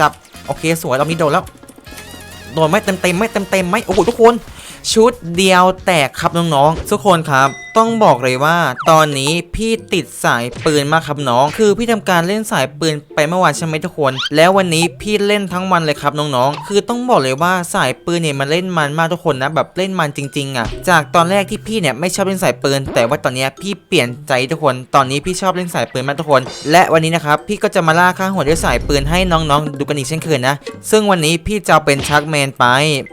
จับ โอเค สวยเรามีโดนแล้ว โดนไหมเต็มเต็มไหมเต็มเต็มไหมโอ้โหทุกคน ชุดเดียวแตกครับน้องๆทุกคนครับต้องบอกเลยว่า ตอนนี้พี่ติดสายปืนมากครับน้อง คือพี่ทำการเล่นสายปืนไปเมื่อวานใช่ไหมทุกคน แล้ววันนี้พี่เล่นทั้งวันเลยครับน้องๆ คือต้องบอกเลยว่าสายปืนเนี่ยมันเล่นมันมากทุกคนนะแบบเล่นมันจริงๆอะ จากตอนแรกที่พี่เนี่ยไม่ชอบเล่นสายปืน แต่ว่าตอนนี้พี่เปลี่ยนใจทุกคน ตอนนี้พี่ชอบเล่นสายปืนมากทุกคน และวันนี้นะครับพี่ก็จะมาล่าค่าหัวด้วยสายปืนให้น้องๆ ดูกันอีกเช่นเคยนะ ซึ่งวันนี้พี่จะเอาเป็นชักแมนไป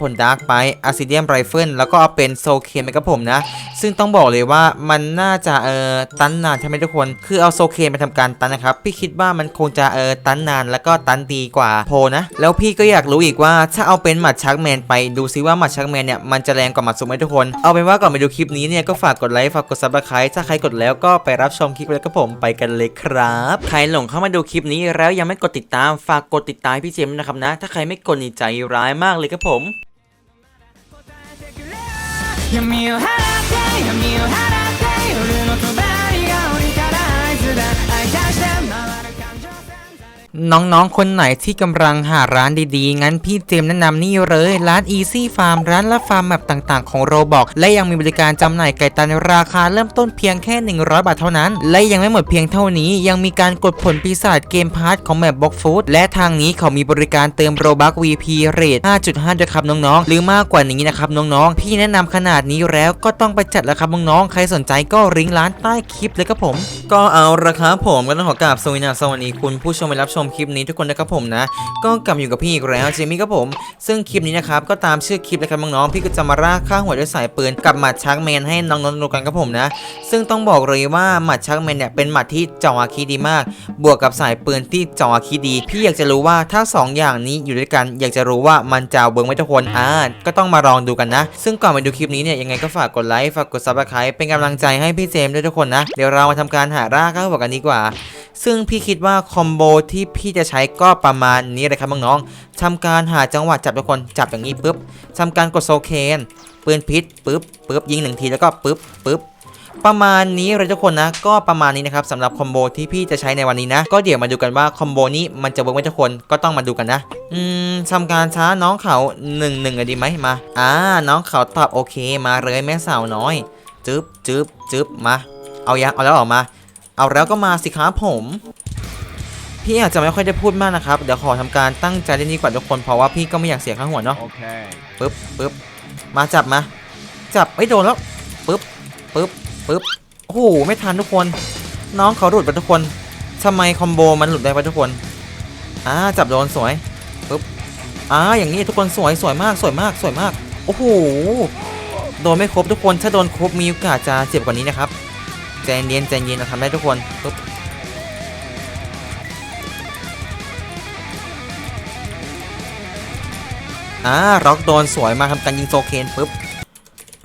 ผลดาร์กไปอาซิเดียมไรเฟิลแล้วก็เอาเป็นโซเคนไปกับผมนะ ซึ่งต้องบอกเลยว่ามันน่าจะเอ่อตันนานใช่ไหมทุกคน คือเอาโซเคนไปทำการตันนะครับ พี่คิดว่ามันคงจะเอ่อตันนานแล้วก็ตันดีกว่าโพนะ แล้วพี่ก็อยากรู้อีกว่าถ้าเอาเป็นหมัดชักแมนไปดูซิว่าหมัดชักแมนเนี่ยมันจะแรงกว่าหมัดซุปไหมทุกคน เอาเป็นว่าก่อนไปดูคลิปนี้เนี่ยก็ฝากกดไลค์ฝากกดซับสไครต์ถ้าใครกดแล้วก็ไปรับชมคลิปแล้วก็ผมไปกันเลยครับใครหลงเข้ามาดูคลิปนี้แล้วยังไม่กดติดตามฝากกดติดตามพี่เจมส์นะครับนะ ถ้าใครไม่กดนี่ใจร้ายมากเลยครับผม 闇を払って闇を払って น้องๆ คนไหนที่กำลังหาร้านดีๆ งั้นพี่เจมแนะนำนี่เลย ร้าน Easy Farm ร้านรับฟาร์มแบบต่างๆ ของโรบอกและยังมีบริการจำหน่ายไก่ตันราคาเริ่มต้นเพียงแค่ 100 บาทเท่านั้น และยังไม่หมดเพียงเท่านี้ ยังมีการกดผลปีศาจเกมพาร์ทของแบบบ็อกฟูดและทางนี้เขามีบริการเติมโรบัก VP เรท5.5ด้วยครับน้องๆ หรือมากกว่านี้นะครับน้องๆ พี่แนะนำขนาดนี้แล้วก็ต้องไปจัดแล้วครับน้องๆ ใครสนใจก็ริงร้านใต้คลิปเลยครับผม ก็เอาละครับผมก็ต้องขอกราบสวัสดีคุณผู้ชมไปรับชมคลิปนี้ทุกคนนะครับผมนะ ก็กลับอยู่กับพี่อีกแล้วเจมี่ครับผม ซึ่งคลิปนี้นะครับก็ตามชื่อคลิปเลยครับน้องๆพี่ก็จะมาร่าค่าหัวด้วยสายปืนกับหมัดชักแมนให้น้องๆดูกันครับผมนะ ซึ่งต้องบอกเลยว่าหมัดชักแมนเนี่ยเป็นหมัดที่เจ่ออาคีดีมาก บวกกับสายปืนที่เจ่ออาคีดี พี่อยากจะรู้ว่าถ้าสองอย่างนี้อยู่ด้วยกัน อยากจะรู้ว่ามันจะเบิร์งไหมทุกคนอ่าก็ต้องมาลองดูกันนะ ซึ่งก่อนไปดูคลิปนี้เนี่ยยังไงก็ฝากกดไลค์ฝากกดซับสไครป์เป็นกำลังใจให้พี่เจมส์ด้วยทุกคนนะเดี๋ยวเรามาทำการหาร่าค่าหัวกันดีกว่า ซึ่งพี่คิดว่าคอมโบที่พี่จะใช้ก็ประมาณนี้เลยครับน้องๆทำการหาจังหวะจับทุกคนจับอย่างนี้ปุ๊บทำการกดโซเคนปืนพิษปุ๊บปุ๊บยิงหนึ่งทีแล้วก็ปุ๊บปุ๊บประมาณนี้เลยทุกคนนะก็ประมาณนี้นะครับสำหรับคอมโบที่พี่จะใช้ในวันนี้นะ ก็เดี๋ยวมาดูกันว่าคอมโบนี้มันจะเวิร์กไหมทุกคนก็ต้องมาดูกันนะ อืมทำการช้าน้องเขาหนึ่งหนึ่งดีไหมมา อ่า น้องเขาตอบโอเค มาเลยแม่สาวน้อย จึ๊บจึ๊บจึ๊บมา เอายังเอาแล้วออกมา เอาแล้วก็มาสิครับผม พี่อาจจะไม่ค่อยได้พูดมากนะครับ เดี๋ยวขอทำการตั้งใจเล่นดีกว่าทุกคนเพราะว่าพี่ก็ไม่อยากเสียค่าหัวเนาะ Okay. ปึ๊บปึ๊บมาจับมา จับไม่โดนแล้วปึ๊บปึ๊บปึ๊บโอ้โหไม่ทันทุกคน น้องเขาหลุดไปทุกคนทำไมคอมโบมันหลุดได้ไปทุกคนอ่าจับโดนสวยปึ๊บอ่าอย่างนี้ทุกคนสวยสวยมากสวยมากสวยมากโอ้โหโดนไม่ครบทุกคนถ้าโดนครบมีโอกาสจะเจ็บกว่านี้นะครับ ใจเย็นใจเย็นเราทำได้ทุกคนปึ๊บอ่าร็อกโดนสวยมาทำการยิงโซเคนปุ๊บ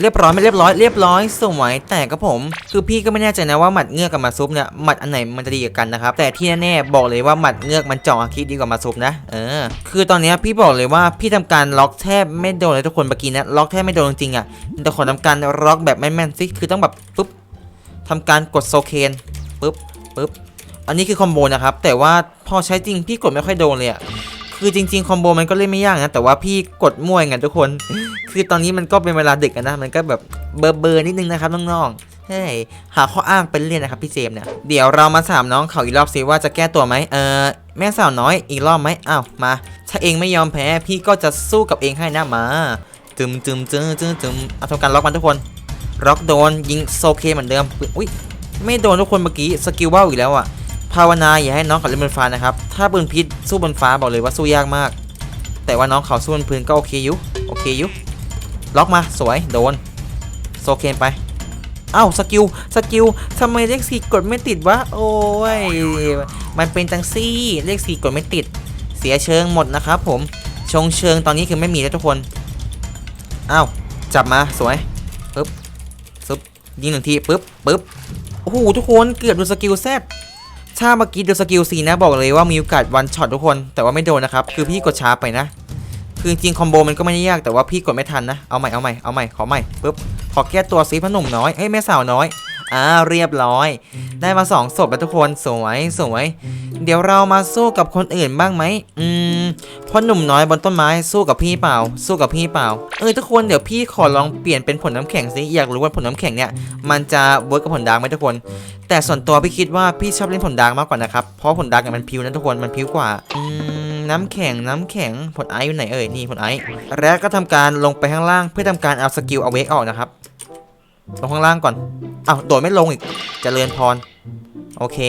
เรียบร้อยไม่เรียบร้อยเรียบร้อยสวยแต่ก็ผม คือพี่ก็ไม่แน่ใจนะว่าหมัดเงือกกับหมัดซุปเนี่ยหมัดอันไหนมันจะดีกันนะครับแต่ที่แน่ๆบอกเลยว่าหมัดเงือกมันจาะอาคิดดีกว่าหมัดซุปนะเออคือตอนนี้พี่บอกเลยว่าพี่ทำการล็อกแทบไม่โดนเลยทุกคนเมื่อกี้นะล็อกแทบไม่โดนจริงอะแต่ขอทำการล็อกแบบแม่นๆสิคือต้องแบบปุ๊บ ทำการกดโซเคนปุ๊บปุ๊บอันนี้คือคอมโบนะครับ แต่ว่าพอใช้จริงพี่กดไม่ค่อยโดนเลยอะคือจริง ๆ คอมโบมันก็เล่นไม่ยากนะ แต่ว่าพี่กดมั่วไงทุกคน คือตอนนี้มันก็เป็นเวลาดึกนะ มันก็แบบเบอร์เบอร์นิดนึงนะครับน้องๆเฮ้ยหาข้ออ้างเป็นเล่นนะครับพี่เจมเนี่ย เดี๋ยวเรามาถามน้องเขาอีกรอบสิว่าจะแก้ตัวไหมเออแม่สาวน้อยอีกรอบไหมอ้าวมา ถ้าเองไม่ยอมแพ้พี่ก็จะสู้กับเองให้นะมา จึมจึมจึมจึมจึมเอาทำการล็อกมันทุกคน ล็อกโดนยิงโซเคเหมือนเดิมอุ้ยไม่โดนทุกคนเมื่อกี้สกิลว่าวอีกแล้วอะภาวนาอย่าให้น้องเขาเล่นบนฟ้านะครับ ถ้าปืนพิษสู้บนฟ้าบอกเลยว่าสู้ยากมาก แต่ว่าน้องเขาสู้บนพื้นก็โอเคอยู่โอเคอยู่ล็อกมาสวยโดนโซเคนไปเอ้าสกิลสกิลทำไมเลขสี่กดไม่ติดวะโอ้ยมันเป็นจังซี่เลขสี่กดไม่ติด เสียเชิงหมดนะครับผมชงเชิงตอนนี้คือไม่มีแล้วทุกคนอ้าวจับมาสวย ยิงหนึ่งทีปึ๊บปึ๊บโอ้โหทุกคนเกือบดูสกิลแซดถ้าเมื่อกี้ดูสกิลซีนะบอกเลยว่ามีโอกาสวันช็อตทุกคนแต่ว่าไม่โดนนะครับคือพี่กดช้าไปนะ คือจริงคอมโบมันก็ไม่ได้ยากแต่ว่าพี่กดไม่ทันนะเอาใหม่เอาใหม่เอาใหม่ขอใหม่ปึ๊บขอแก้ตัวซีพอหนุ่มน้อยเอ้ยแม่สาวน้อย อ่าเรียบร้อย ได้มาสองศพแล้วทุกคนสวยสวย เดี๋ยวเรามาสู้กับคนอื่นบ้างไหมอืมพ่อหนุ่มน้อยบนต้นไม้สู้กับพี่เปล่า สู้กับพี่เปล่า เออทุกคนเดี๋ยวพี่ขอลองเปลี่ยนเป็นผลน้ำแข็งสิอยากรู้ว่าผลน้ำแข็งเนี่ยมันจะเวิร์กกับผลดาร์กไหมทุกคน แต่ส่วนตัวพี่คิดว่าพี่ชอบเล่นผลดาร์กมากกว่านะครับเพราะผลดาร์กเนี่ยมันพิวนะทุกคนมันพิวกว่าอืมน้ำแข็งน้ำแข็งผลไอซ์อยู่ไหนเอ่ยนี่ผลไอซ์แล้วก็ทำการลงไปข้างล่างเพื่อทำการเอาสกิลเอาเวกออกนะครับ ลงข้างล่างก่อนอ้าวโดดไม่ลงอีกจเจริญพร โอเค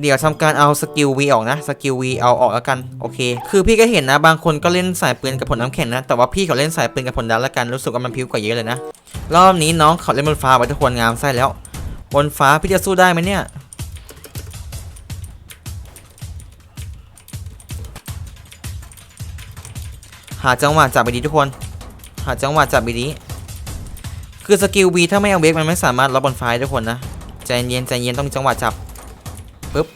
เดี๋ยวทำการเอาสกิล V ออกนะ สกิล V เอาออกแล้วกัน โอเค คือพี่ก็เห็นนะ บางคนก็เล่นสายปืนกับผลน้ำแข็งนะ แต่ว่าพี่เขาเล่นสายปืนกับผลดาวแล้วกัน รู้สึกว่ามันพิ้วกว่าเยอะเลยนะ รอบนี้น้องเขาเล่นบนฟ้าไปทุกคนงามไส้แล้ว บนฟ้าพี่จะสู้ได้ไหมเนี่ยหาจังหวะจับไปดีทุกคน หาจังหวะจับไปดี คือสกิล V ถ้าไม่เอาเบรกมันไม่สามารถรับบนฟ้าได้ทุกคนนะ ใจเย็นใจเย็นต้องมีจังหวะจับปึ๊บ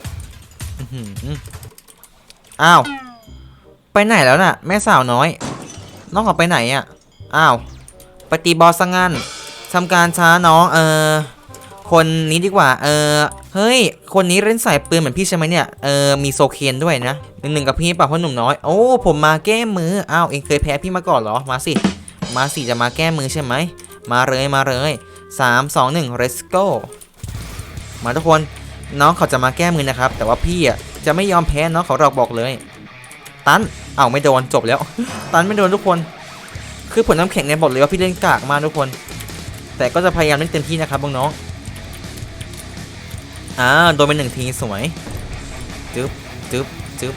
อ้าว ไปไหนแล้วน่ะ แม่สาวน้อย น้องออกไปไหนอะ อ้าวไปตีบอสซะงั้นทำการช้าน้อง เออ คนนี้ดีกว่า เออ เฮ้ย คนนี้เล่นสายปืนเหมือนพี่ใช่ไหมเนี่ย เออ มีโซเคนด้วยนะหนึ่งหนึ่งกับพี่เปล่าพ่อหนุ่มน้อย โอ้ ผมมาแก้มือ อ้าว เองเคยแพ้พี่มาก่อนเหรอ มาสิ มาสิจะมาแก้มือใช่ไหม มาเลยมาเลยสามสองหนึ่ง let's go มาทุกคนน้องเขาจะมาแก้มือนะครับ แต่ว่าพี่อะจะไม่ยอมแพ้น้องเขาเราบอกเลย ตันเอ้าไม่โดนจบแล้ว ตันไม่โดนทุกคน คือผลน้ำแข็งเนี่ยบอกเลยว่าพี่เล่นกากมากทุกคน แต่ก็จะพยายามเล่นเต็มที่นะครับน้องอ่าโดนไปหนึ่งทีสวยจึ๊บจึ๊บจึ๊บ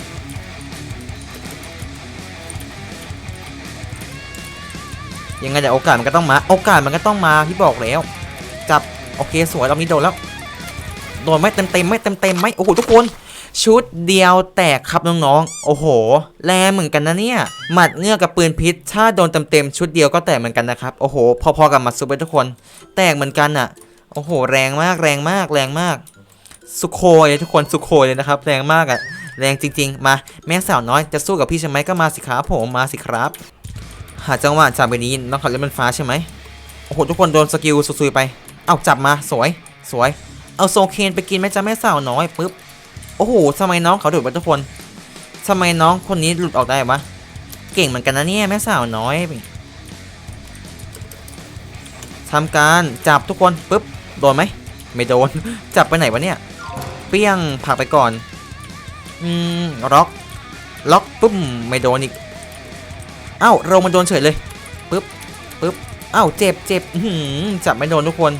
ยังไงแต่โอกาสมันก็ต้องมา โอกาสมันก็ต้องมาพี่บอกแล้วจับโอเคสวยรอบนี้โดนแล้วโดนไม่เต็มเต็มไม่เต็มเต็มไม่โอ้โหทุกคน ชุดเดียวแตกครับน้องๆโอ้โห แรงเหมือนกันนะเนี่ยหมัดเงือกับปืนพิษ ถ้าโดนเต็มๆชุดเดียวก็แตกเหมือนกันนะครับโอ้โห พอๆกับหมัดซุปเปอร์ทุกคน แตกเหมือนกันอะโอ้โห แรงมากแรงมากแรงมาก สุโคเลยทุกคนสุโคเลยนะครับ แรงมากอะแรงจริง ๆ มาแม่สาวน้อยจะสู้กับพี่ใช่ไหมก็มาสิครับผมมาสิครับ หาจังหวะจับไปนี้น้องเขาเล่นมันฟ้าใช่ไหมโอ้โหทุกคนโดนสกิลซุยๆไป เอาจับมาสวยสวย เอาโซเคนไปกินไหมจ๊ะแม่สาวน้อยปุ๊บโอ้โหทำไมน้องเขาดูดไปทุกคนทำไมน้องคนนี้หลุดออกได้วะเก่งเหมือนกันนะเนี่ยแม่สาวน้อยทำการจับทุกคนปุ๊บโดนไหมไม่โดน จับไปไหนวะเนี่ย เปี้ยงผักไปก่อน อืมล็อก ล็อกปุ๊บไม่โดนอีก เอ้าเรามันโดนเฉยเลยปุ๊บปุ๊บเอ้าเจ็บเจ็บจับไม่โดนทุกคน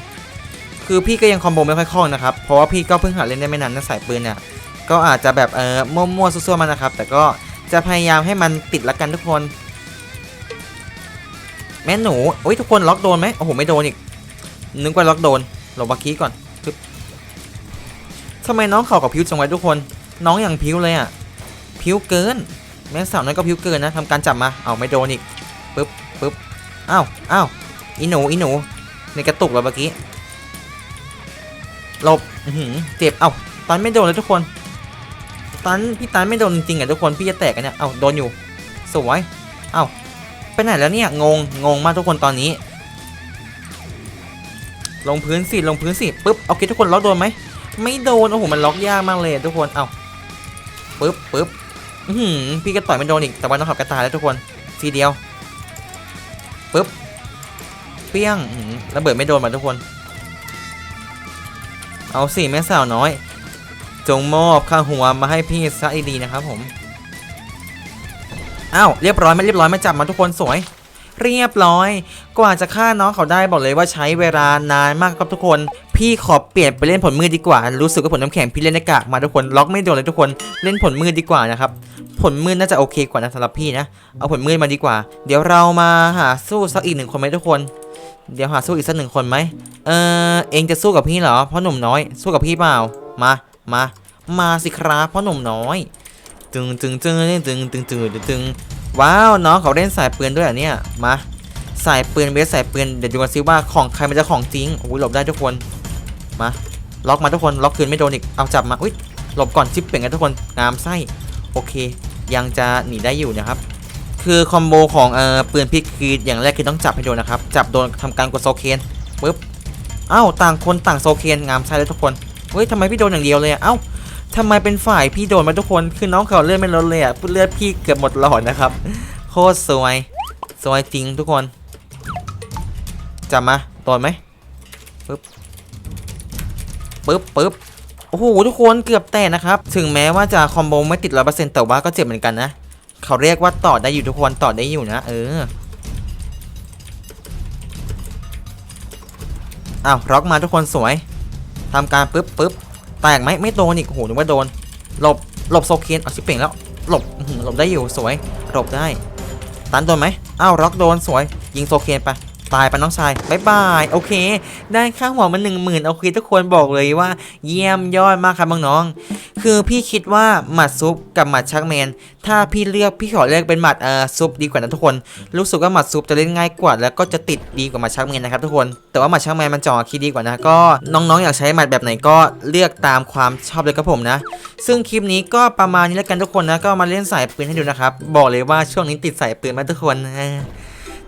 คือพี่ก็ยังคอมโบไม่ค่อยคล่องนะครับ เพราะว่าพี่ก็เพิ่งหัดเล่นได้ไม่นานนะสายปืนเนี่ยก็อาจจะแบบเออมั่วๆซั่วๆมันนะครับ แต่ก็จะพยายามให้มันติดละกันทุกคน แม่หนูโอ้ยทุกคนล็อกโดนไหมโอ้โหไม่โดนอีกนึกว่าล็อกโดนหลบบักกี้ก่อนปึ๊บทำไมน้องเข่ากับพิวจังไว้ทุกคน น้องอย่างพิวเลยอะพิวเกิน แม่สาวนั้นก็พิวเกินนะทำการจับมา เอาไม่โดนอีกปึ๊บปึ๊บอ้าวอ้าวอีหนูอีหนูในกระตุกแล้วเมื่อกี้หลบเจ็บเอ้าตันไม่โดนเลยทุกคนตันพี่ตันไม่โดนจริงๆอะทุกคนพี่จะแตกกันเนี่ยเอ้าโดนอยู่สวยเอ้าไปไหนแล้วเนี่ยงงงงมากทุกคนตอนนี้ ลงพื้นสิลงพื้นสิปึ๊บโอเคทุกคนล็อกโดนไหมไม่โดนโอ้โหมันล็อกยากมากเลยทุกคนเอ้าปึ๊บปึ๊บ พี่ก็ต่อยไม่โดนอีก แต่ว่าน้องขับกระตายแล้วทุกคนทีเดียวปึ๊บเปี้ยงระเบิดไม่โดนมาทุกคน เอาสิแม่สาวน้อย จงมอบค่าหัวมาให้พี่ซะดีๆนะครับผมอ้าวเรียบร้อยไม่เรียบร้อยไม่จับมาทุกคนสวย เรียบร้อย กว่าจะฆ่าน้องเขาได้บอกเลยว่าใช้เวลานานมากครับทุกคน พี่ขอเปลี่ยนไปเล่นผลมือดีกว่า รู้สึกว่าผลน้ำแข็งพี่เล่นหน้กากมาทุกคนล็อกไม่โดนเลยทุกคนเล่นผลมือดีกว่านะครับผลมืดน่าจะโอเคกว่านะสำหรับพี่นะ เอาผลมืดมาดีกว่า เดี๋ยวเรามาหาสู้สักอีกหนึ่งคนไหมทุกคน เดี๋ยวหาสู้อีกสักหนึ่งคนไหม เออเองจะสู้กับพี่เหรอเพราะหนุ่มน้อย สู้กับพี่เปล่า มา มา มาสิครับเพราะหนุ่มน้อยจึงจึงจึงจึงจึงจึงจึงว้าวน้องเขาเล่นสายปืนด้วยอะเนี่ย มา สายปืนเบสสายปืน เดี๋ยวดูกันซิว่าของใครมันจะของจริง โอ้โหลบได้ทุกคน มาล็อกมาทุกคนล็อกคืนไม่โดนอีกเอาจับมาอุ้ยหลบก่อนชิปเป่งกันทุกคนงามไส้โอเค ยังจะหนีได้อยู่นะครับ คือคอมโบของเอ่อปืนพิกคืออย่างแรกคือต้องจับให้โดนนะครับ จับโดนทำการกดโซเคนปึ๊บเอ้าต่างคนต่างโซเคนงามใช่เลยทุกคนเฮ้ยทำไมพี่โดนอย่างเดียวเลยอะเอ้าทำไมเป็นฝ่ายพี่โดนมาทุกคนคือน้องเขาเลือดไม่ลดเลยอะเลือดพี่เกือบหมดหลอดนะครับโคตรสวยสวยจริงทุกคนจับมาโดนไหมปึ๊บ ปึ๊บปึ๊บโอ้โหทุกคนเกือบแตกนะครับ ถึงแม้ว่าจะคอมโบไม่ติดร้อเปอร์เซ็นต์แต่ว่าก็เจ็บเหมือนกันนะ เขาเรียกว่าต่อได้อยู่ทุกคนต่อได้อยู่นะ เอออ้าวร็อกมาทุกคนสวยทำการปึ๊บปึ๊บแตกไหมไม่โดนอีกโอ้โหนึกว่าโดน หลบหลบโซเคนเอาชิปเป่งแล้ว หลบอื้อหือหลบได้อยู่สวยหลบได้ตันโดนไหมอ้าวร็อกโดนสวย ยิงโซเคนไป ตายไปน้องชายบายบายโอเค ได้ค่าหัวมาหนึ่งหมื่นโอเคทุกคนบอกเลยว่า เยี่ยมยอดมากครับน้องๆคือพี่คิดว่าหมัดซุปกับหมัดชักแมน ถ้าพี่เลือกพี่ขอเลือกเป็นหมัดเอ่อซุปดีกว่านะทุกคน รู้สึกว่าหมัดซุปจะเล่นง่ายกว่า แล้วก็จะติดดีกว่าหมัดชักแมนนะครับทุกคน แต่ว่าหมัดชักแมนมันจ่อคิดดีกว่านะก็น้องๆ อยากใช้หมัดแบบไหนก็เลือกตามความชอบเลยครับผมนะ ซึ่งคลิปนี้ก็ประมาณนี้แล้วกันทุกคนนะก็มาเล่นสายปืนให้ดูนะครับบอกเลยว่าช่วงนี้ติดสายปืนมากทุกคน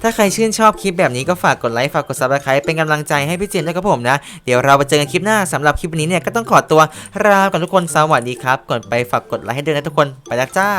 ถ้าใครชื่นชอบคลิปแบบนี้ก็ฝากกดไลค์ฝากกดซับสไครป์เป็นกำลังใจให้พี่เจมส์ด้วยครับผมนะ เดี๋ยวเราไปเจอกันคลิปหน้าสำหรับคลิปนี้เนี่ยก็ต้องขอตัวลาก่อนทุกคนสวัสดีครับก่อนไปฝากกดไลค์ให้ด้วยนะทุกคนไปแล้วจ้า